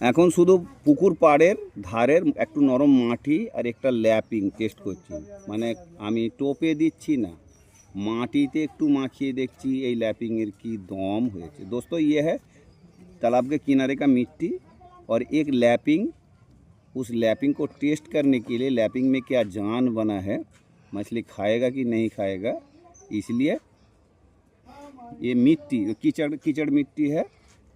এখন শুধু পুকুর পাড়ের ধারের একটু নরম মাটি আর একটা ল্যাপিং টেস্ট করছি মানে আমি টোপে দিচ্ছি না মাটিতে একটু মাখিয়ে দেখছি এই लैपिंग की दम হয়েছে दोस्तों ये है तालाब के किनारे का मिट्टी और एक लैपिंग उस लैपिंग को टेस्ट करने के लिए लैपिंग में क्या जान बना है मछली खाएगा कि नहीं खाएगा इसलिए ये मिट्टी कीचड़ कीचड़ मिट्टी है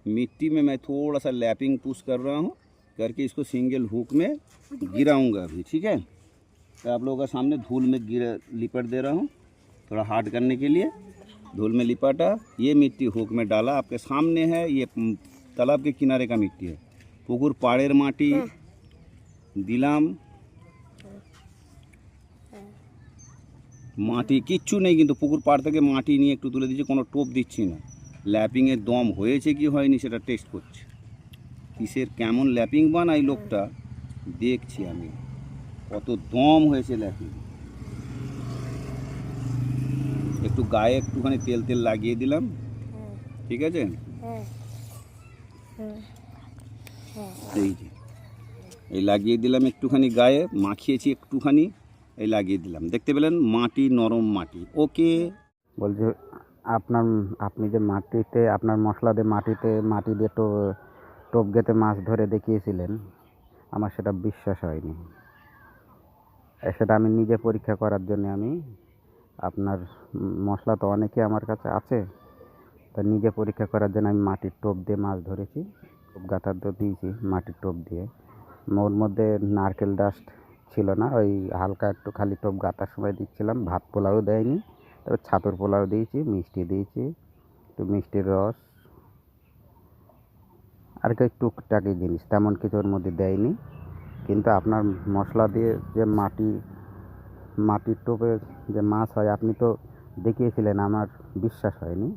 मिट्टी में मैं थोड़ा सा लैपिंग पुश कर रहा हूँ करके इसको सिंगल हुक में गिराऊंगा अभी ठीक है तो आप लोगों का सामने धूल में गिरा लिपट दे रहा हूँ थोड़ा हार्ड करने के लिए धूल में लिपाटा ये मिट्टी हुक में डाला आपके सामने है ये उम, तालाब के किनारे का मिट्टी है পুকুর পাড়ের মাটি দিলাম মাটি কিচ্ছু নেই কিন্তু পুকুর পাড় থেকে মাটি নিয়ে একটু তুলে দিচ্ছি কোনো টোপ দিচ্ছি না ল্যাপিংয়ের দম হয়েছে কি হয়নি সেটা টেস্ট করছে। কিসের কেমন ল্যাপিং বানাই লোকটা, দেখছি আমি। কত দম হয়েছে ল্যাপিং। একটু গায়ে একটুখানি তেল তেল লাগিয়ে দিলাম। ঠিক আছে? এই যে, এই লাগিয়ে দিলাম একটুখানি গায়ে, মাখিয়েছি একটুখানি, এই লাগিয়ে দিলাম। দেখতে পেলেন মাটি, নরম মাটি। ওকে বলছি আপনার আপনি যে মাটিতে, আপনার মশলা দিয়ে মাটিতে, মাটি দিয়ে টো, টোপ গেতে মাছ ধরে দেখিয়েছিলেন, আমার সেটা বিশ্বাস হয়নি। সেটা আমি নিজে পরীক্ষা করার জন্য আমি আপনার মশলা তো অনেকে আমার কাছে আছে, তা নিজে পরীক্ষা করার জন্য আমি মাটির টোপ দিয়ে মাছ ধরেছি, টোপ গাঁথার তো দিয়েছি মাটির টোপ দিয়ে। ওর মধ্যে নারকেল ডাস্ট ছিল না, ওই হালকা একটু খালি টোপ গাঁথার সময় দিচ্ছিলাম, ভাত পোলাও দেয়নি। তারপর ছাতুর পোলাও দিয়েছি, মিষ্টি দিয়েছি, একটু মিষ্টির রস, আর কি টুকটাকি জিনিস, তেমন কিছু ওর মধ্যে দেয়নি। কিন্তু আপনার মশলা দিয়ে যে মাটি, মাটির টোপে যে মাছ হয়, আপনি তো দেখিয়েছিলেন, আমার বিশ্বাস হয়নি।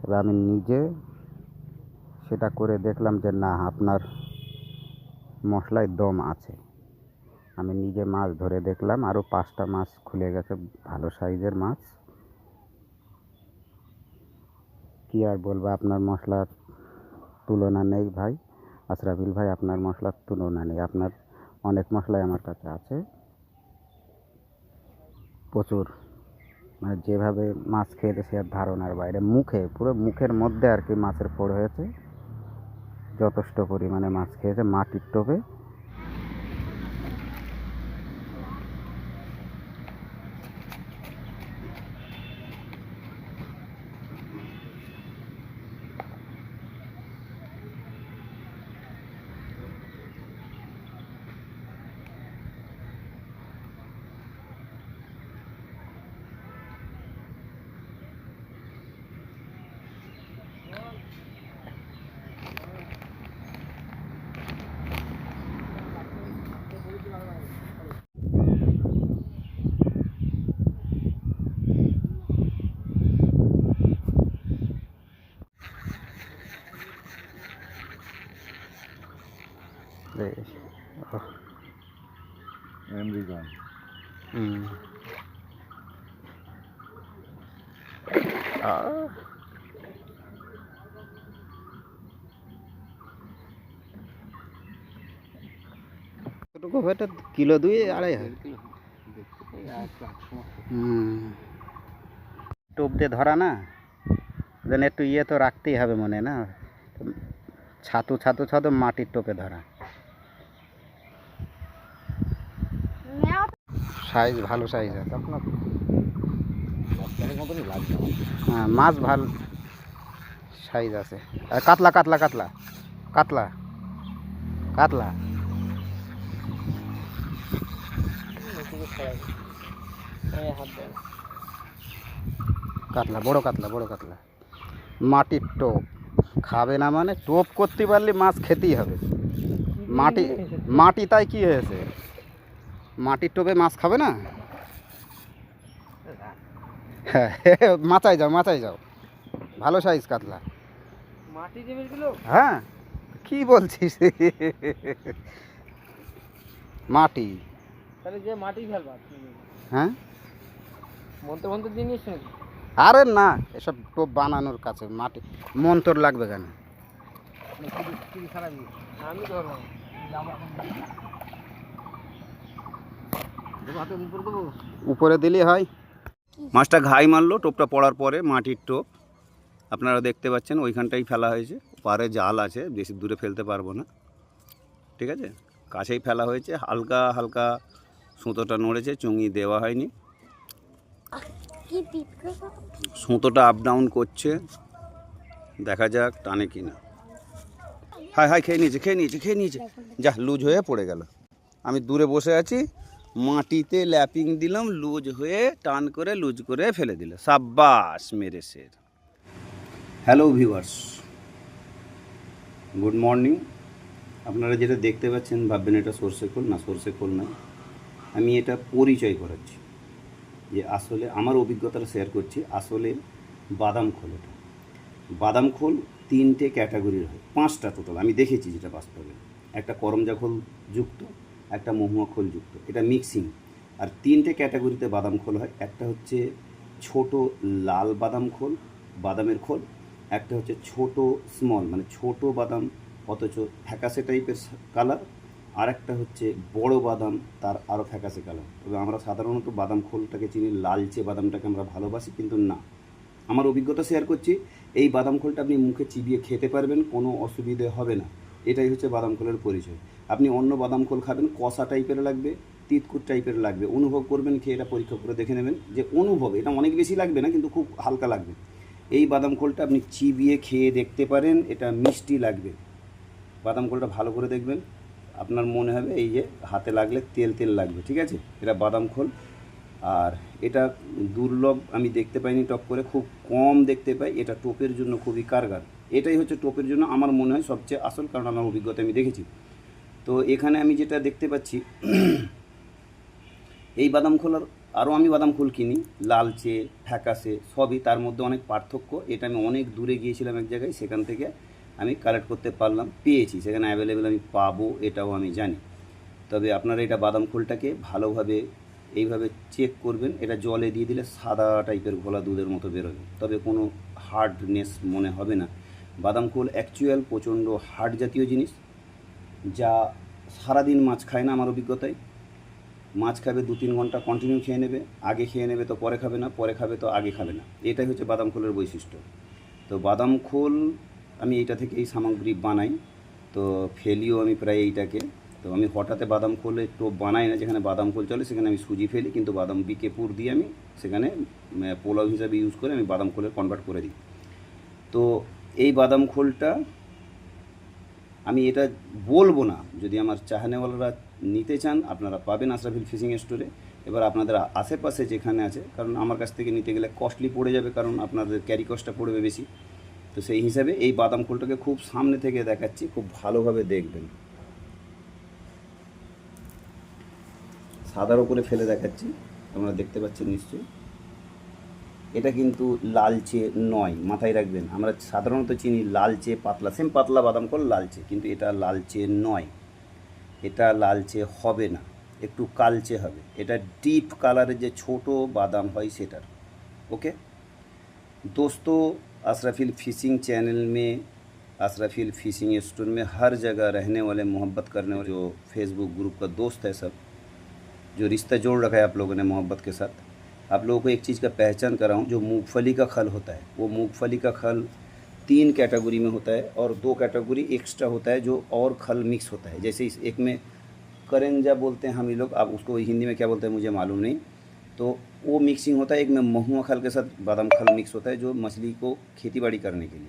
তবে আমি নিজে সেটা করে দেখলাম যে না, আপনার মশলায় দম আছে। আমি নিজে মাছ ধরে দেখলাম, আরও পাঁচটা মাছ খুলে গেছে, ভালো সাইজের মাছ। কি আর বলব, আপনার মশলার তুলনা নেই ভাই। আশরাফিল ভাই, আপনার মশলার তুলনা নেই। আপনার অনেক মশলাই আমার কাছে আছে। প্রচুর। মানে যেভাবে মাছ খেয়েছে, সে আর ধারণার বাইরে। মুখে, পুরো মুখের মধ্যে আর কি মাছের ফোড় হয়েছে। যথেষ্ট পরিমাণে মাছ খেয়েছে, মাটির টোপে। আমেরিকান হুম। কতটুকু এটা কিলো দুই আড়াই হয় হুম টোপ দিয়ে ধরা না যেন একটু ইয়ে তো রাখতেই হবে মনে না ছাতু ছাতু ছাতু মাটির টোপে ধরা সাইজ ভালো সাইজ আছে আপনার বস্তানের মতনই লাগছে আমার। হ্যাঁ মাছ ভাল সাইজ আছে আর কাতলা কাতলা কাতলা কাতলা কাতলা কাতলা বড় কাতলা বড় কাতলা মাটির টোপ খাবে না মানে টোপ করতে পারলে মাছ খেতেই হবে মাটি মাটি তাই কি হয়েছে মাটির টোপে মাছ খাবে না? হ্যাঁ মাচায় যাও মাচায় যাও। ভালো সাইজ কাতলা। মাটি গুলো হ্যাঁ কি বলছিস? মাটি। তাহলে যে মাটি ফেলবা হ্যাঁ? মন্ত্র মন্ত্র জিনিস? আরে না এসব টোপ বানানোর কাছে মাটি মন্তর লাগবে কেন? আমি উপরে দিলে হয় মাছটা ঘাই মারলো, টোপটা পড়ার পরে মাটির টোপ। আপনারা দেখতে পাচ্ছেন, ওইখানটাই ফেলা হয়েছে। পারে জাল আছে, বেশি দূরে ফেলতে পারব না। ঠিক আছে? কাছেই ফেলা হয়েছে, হালকা হালকা সুতোটা নড়েছে, চুঙি দেওয়া হয়নি। সুতোটা আপ ডাউন করছে। দেখা যাক টানে কি না হাই হাই, খেয়ে নিয়েছে খেয়ে নিয়েছে খেয়ে নিয়েছে। যা, লুজ হয়ে পড়ে গেল। আমি দূরে বসে আছি। মাটিতে ল্যাপিং দিলাম, লুজ হয়ে টান করে, লুজ করে ফেলে দিল। সাব্বাস মেরে শের। Hello viewers, good morning. আপনারা যেটা দেখতে পাচ্ছেন, ভাববেন এটা সর্ষে খোল, না সর্ষে খোল না। আমি এটা পরিচয় করাচ্ছি যে আসলে আমার অভিজ্ঞতাটা শেয়ার করছি, আসলে বাদাম খোল এটা। বাদাম খোল তিনটে ক্যাটাগরির হয়, পাঁচটা টোটাল আমি দেখেছি যেটা বাস্তবে। একটা করমজা খোল যুক্ত একটা মহুয়া খোল যুক্ত। এটা মিক্সিং আর তিনটে ক্যাটাগরিতে বাদাম খোল হয়। একটা হচ্ছে ছোট লাল বাদাম খোল, বাদামের খোল। একটা হচ্ছে ছোট স্মল মানে ছোট বাদাম, অথচ ফ্যাকাসে টাইপের কালার আর একটা হচ্ছে বড় বাদাম, তার আরও ফ্যাকাসে কালার তবে আমরা সাধারণত বাদাম খোলটাকে চিনি, লালচে বাদামটাকে আমরা ভালোবাসি, কিন্তু না। আমার অভিজ্ঞতা শেয়ার করছি, এই বাদাম খোলটা আপনি মুখে চিবিয়ে খেতে পারবেন, কোনো অসুবিধে হবে না। এটাই হচ্ছে বাদাম খোলের পরিচয়। আপনি অন্য বাদাম খোল খাবেন, কষা টাইপের লাগবে তিতকুট টাইপের লাগবে। অনুভব করবেন, খেয়ে এটা পরীক্ষা করে দেখে নেবেন যে অনুভব, এটা অনেক বেশি লাগবে না, কিন্তু খুব হালকা লাগবে। এই বাদাম খোলটা আপনি চিবিয়ে খেয়ে দেখতে পারেন, এটা মিষ্টি লাগবে। বাদাম খোলটা ভালো করে দেখবেন, আপনার মনে হবে এই যে হাতে লাগলে তেল তেল লাগবে, ঠিক আছে? এটা বাদাম খোল। আর এটা দুর্লভ, আমি দেখতে পাইনি টপ করে, খুব কম দেখতে পাই, এটা টোপের জন্য খুবই কারগার। এটাই হচ্ছে টোপের জন্য আমার মনে হয় সবচেয়ে আসল, কারণ আমার অভিজ্ঞতা আমি দেখেছি। তো এখানে আমি যেটা দেখতে পাচ্ছি, এই বাদাম খোলার আরও আমি বাদাম খোল কিনি লালচে ফ্যাকাসে সবই তার মধ্যে অনেক পার্থক্য। এটা আমি অনেক দূরে গিয়েছিলাম এক জায়গায়, সেখান থেকে আমি কালেক্ট করতে পারলাম, পেয়েছি, সেখানে অ্যাভেলেবেল আমি পাবো, এটাও আমি জানি। তবে আপনারা এটা বাদাম খোলটাকে ভালোভাবে, এইভাবে চেক করবেন, এটা জলে দিয়ে দিলে সাদা টাইপের ঘোলা দুধের মতো বেরোবে। তবে কোনো হার্ডনেস মনে হবে না। বাদাম খোল অ্যাকচুয়াল প্রচণ্ড হার্ড জাতীয় জিনিস যা সারাদিন মাছ খায় না আমার অভিজ্ঞতায়। মাছ খাবে দু তিন ঘণ্টা কন্টিনিউ খেয়ে নেবে, আগে খেয়ে নেবে তো পরে খাবে না, পরে খাবে তো আগে খাবে না। এটাই হচ্ছে বাদাম খোলের বৈশিষ্ট্য। তো বাদাম খোল আমি এইটা থেকে এই সামগ্রী বানাই, তো ফেলিও আমি প্রায় এইটাকে। তো আমি হঠাৎ বাদাম খোলে টোপ বানাই না, যেখানে বাদাম খোল চলে সেখানে আমি সুজি ফেলি, কিন্তু বাদাম বিকে পুর দিয়ে আমি সেখানে পোলাও হিসাবে ইউজ করে আমি বাদাম খোলে কনভার্ট করে দিই। তো এই বাদাম খোলটা আমি এটা বলব না। যদি আমার চাহানেওয়ালারা নিতে চান, আপনারা পাবেন আশরাফিল ফিশিং স্টোরে এবার আপনাদের আশেপাশে যেখানে আছে, কারণ আমার কাছ থেকে নিতে গেলে কস্টলি পড়ে যাবে, কারণ আপনাদের ক্যারি কস্টটা পড়বে বেশি। তো সেই হিসাবে এই বাদাম খোলটাকে খুব সামনে থেকে দেখাচ্ছি, খুব ভালোভাবে দেখবেন। সাদার উপরে ফেলে দেখাচ্ছি, আপনারা দেখতে পাচ্ছেন নিশ্চয়ই। এটা কিন্তু লালচে নয় মাথায় রাখবেন আমরা সাধারণত চিনি লালচে পাতলা সেম পাতলা বাদাম কল লালচে কিন্তু এটা লালচে নয় এটা লালচে হবে না একটু কালচে হবে এটা ডিপ কালারের যে ছোট বাদাম হয় সেটার ओके दोस्तों अशरफिल फिशिंग चैनल में अशरफिल फिशिंग स्टोर में हर जगह रहने वाले मोहब्बत करने वाले जो फेसबुक ग्रुप का दोस्त है सब जो रिश्ता जोड़ रखा है आप लोगों ने मोहब्बत के साथ आप लोगों को एक चीज़ का पहचान कराऊं, जो मूंगफली का खल होता है। वो मूंगफली का खल तीन कैटेगरी में होता है और दो कैटेगरी एक्स्ट्रा होता है, जो और खल मिक्स होता है। जैसे इस एक में करंजा बोलते हैं हम ये लोग, आप उसको हिंदी में क्या बोलते हैं मुझे मालूम नहीं। तो वो मिक्सिंग होता है, एक में महुआ खल के साथ बादाम खल मिक्स होता है, जो मछली को खेती बाड़ी करने के लिए।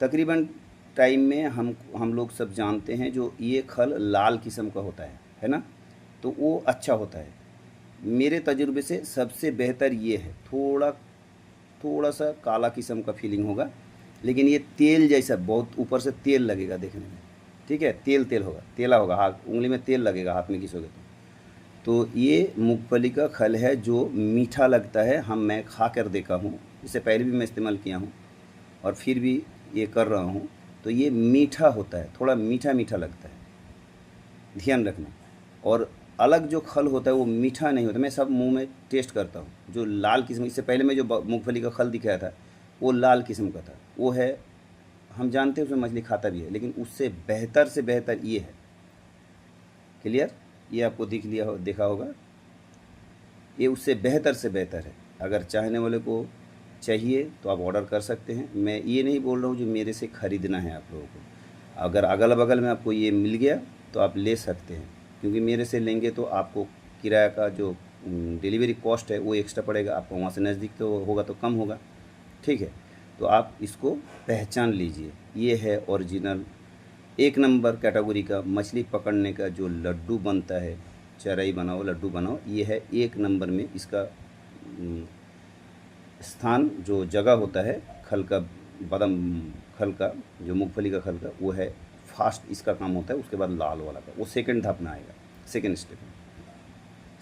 तकरीबन टाइम में हम हम लोग सब जानते हैं जो ये खल लाल किस्म का होता है है ना? तो वो अच्छा होता है। मेरे तजुर्बे से सबसे बेहतर ये है। थोड़ा थोड़ा सा काला किस्म का फीलिंग होगा, लेकिन ये तेल जैसा, बहुत ऊपर से तेल लगेगा देखने में। ठीक है? तेल तेल होगा, तेला होगा, हाथ, उंगली में तेल लगेगा, हाथ में घिसोगे तो। तो ये मूंगफली का खल है जो मीठा लगता है। हम, मैं खा कर देखा हूँ इससे पहले भी मैं इस्तेमाल किया हूँ और फिर भी ये कर रहा हूँ। तो ये मीठा होता है, थोड़ा मीठा मीठा लगता है। ध्यान रखना। और अलग जो खल होता है, वो मीठा नहीं होता। मैं सब मुँह में टेस्ट करता हूँ। जो लाल किस्म, इससे पहले मैं जो मूँगफली का खल दिखाया था, वो लाल किस्म का था। वो है, हम जानते हैं उसमें मछली खाता भी है, लेकिन उससे बेहतर से बेहतर ये है। क्लियर ये आपको दिख लिया हो, देखा होगा। ये उससे बेहतर से बेहतर है। अगर चाहने वाले को चाहिए तो आप ऑर्डर कर सकते हैं। मैं ये नहीं बोल रहा हूँ जो मेरे से ख़रीदना है आप लोगों को। अगर अगल बगल में आपको ये मिल गया तो आप ले सकते हैं। क्योंकि मेरे से लेंगे तो आपको किराया का जो डिलीवरी कॉस्ट है, वो एक्स्ट्रा पड़ेगा। आपको वहाँ से नज़दीक तो होगा तो कम होगा। ठीक है? तो आप इसको पहचान लीजिए। ये है ओरिजिनल एक नंबर कैटेगरी का मछली पकड़ने का जो लड्डू बनता है, चराई बनाओ, लड्डू बनाओ, ये है एक नंबर में इसका स्थान जो जगह होता है, खल का, बादाम खल का, जो मूँगफली का खल का, वो है फास्ट इसका काम होता है, उसके बाद लाल वाला का वो सेकेंड धाप में आएगा सेकेंड स्टेप में।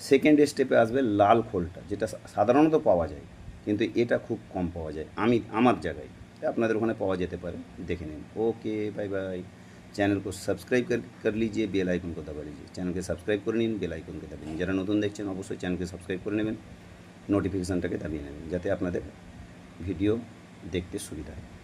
सेकेंड स्टेपे आसें लाल खोलटा जेटा साधारण तो पावा जाए क्योंकि ये खूब कम पावा जाए जगह तो अपन ओखे पावा जो पे देखे नीन ओके बाय बाय चैनल को सब्सक्राइब कर कर लीजिए बेल आइकन को दबा लीजिए। चैनल के सब्सक्राइब कर नीन बेल आइकन के दबा जरा नतून देखें अवश्य चैनल के सब्सक्राइब कर नोटिफिकेशन के दबिए नबें जैसे अपन भिडियो देखते सुविधा है।